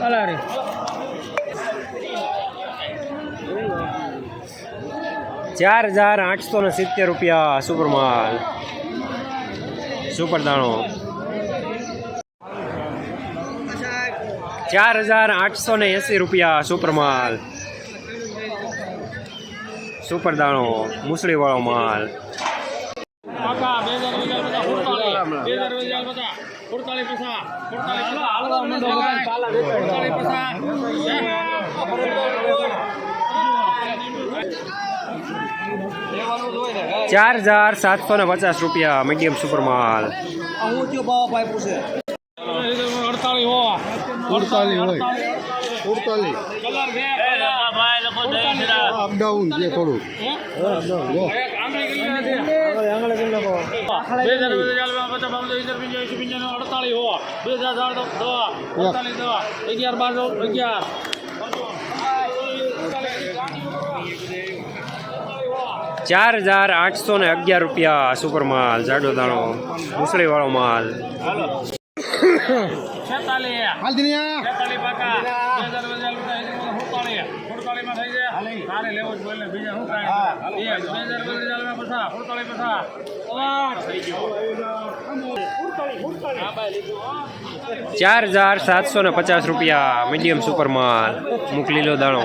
અલા રે ચાર હજાર આઠસો ને સિત્તેર રૂપિયા સુપર માલ. સુપર દાણો. ચાર હજાર આઠસો ને એંસી રૂપિયા સુપર માલ સુપર દાણો મુસળી વાળો માલ પાકા બે હજાર વીસ હજાર પચાસ સુડતાલીસ બે હજાર વીસ હજાર પચાસ સુડતાલીસ પચાસ સુડતાલીસ દાણો સુડતાલીસ માલ. ચાર હજાર સાતસો ને પચાસ રૂપિયા મીડિયમ સુપર માલ. અડતાલીસ હોવા અડતાલીસ અપડાઉન છે થોડું અગિયાર બાર અગિયાર. ચાર હજાર આઠસો ને અગિયાર રૂપિયા સુપર માલ જાડો દાણો મુસળી વાળો માલ છેતાલીસ હાલદીનિયા છેતાલીસ પાકા બે હજાર બે હજાર સુડતાલીસ સુડતાલીસમાં થઈ જાય તારે લેવો જ બોલે બીજા શું કાંઈ એક બે હજાર બે હજાર પચાસ સુડતાલીસ પચાસ આઠ થઈ ગયો હા. ભાઈ લીધું હો. ચાર હજાર સાતસો ને પચાસ રૂપિયા મીડિયમ સુપર માલ મુકલીલો દાણો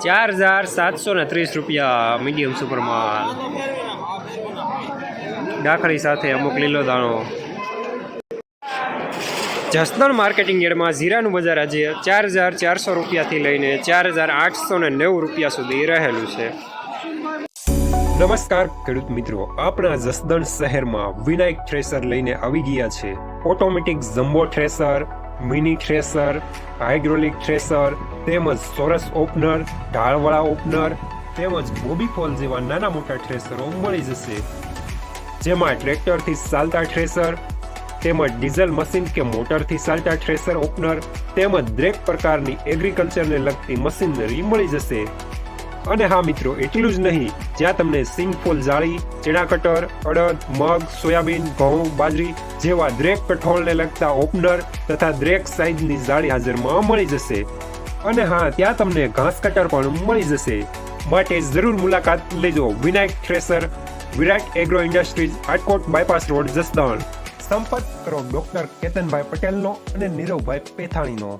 ચાર હજાર સાતસો ને ત્રીસ રૂપિયા મીડિયમ સુપરમાં દાખલી સાથે અમુક લીલો દાણો. જસદણ માર્કેટિંગ યાર્ડમાં જીરાનું બજાર આજે ચાર હજાર ચારસો રૂપિયાથી લઈને ચાર હજાર આઠસો ને નેવું રૂપિયા સુધી રહેલું છે. નમસ્કાર, ખેડૂત મિત્રો. આપણા જસદણ શહેરમાં વિનાયક થ્રેસર લઈને આવી ગયા છે. Automatic jumbo thresher mini thresher hydraulic thresher, તેમજ સોરસ ઓપનર ઢાળવાળા ઓપનર તેમજ બોબી ફોલ જેવા નાના મોટા થ્રેસરો મળી જશે. જેમાં ટ્રેક્ટરથી ચાલતા થ્રેસર તેમજ ડીઝલ મશીન કે મોટરથી ચાલતા થ્રેસર ઓપનર તેમજ દરેક પ્રકારની એગ્રીકલ્ચરને લગતી મશીનરી મળી જશે. અને હા મિત્રો, એટલું જ નહીં, જ્યાં તમને સિંગફોલ જાળી, ચણા કટર, અડદ, મગ, સોયાબીન, ઘઉં, બાજરી જેવા દરેક કઠોળને લગતા ઓપનર તથા દરેક સાઇઝની જાળી હાજરમાં મળી જશે. અને હા, ત્યાં તમને ઘાસ કટર પણ મળી જશે. માટે જરૂર મુલાકાત લેજો Vinayak thresher, Virat agro industries Atkot bypass road, Jasdan. સંપર્ક કરો ડોક્ટર કેતનભાઈ પટેલનો અને નીરવભાઈ પેથાણીનો.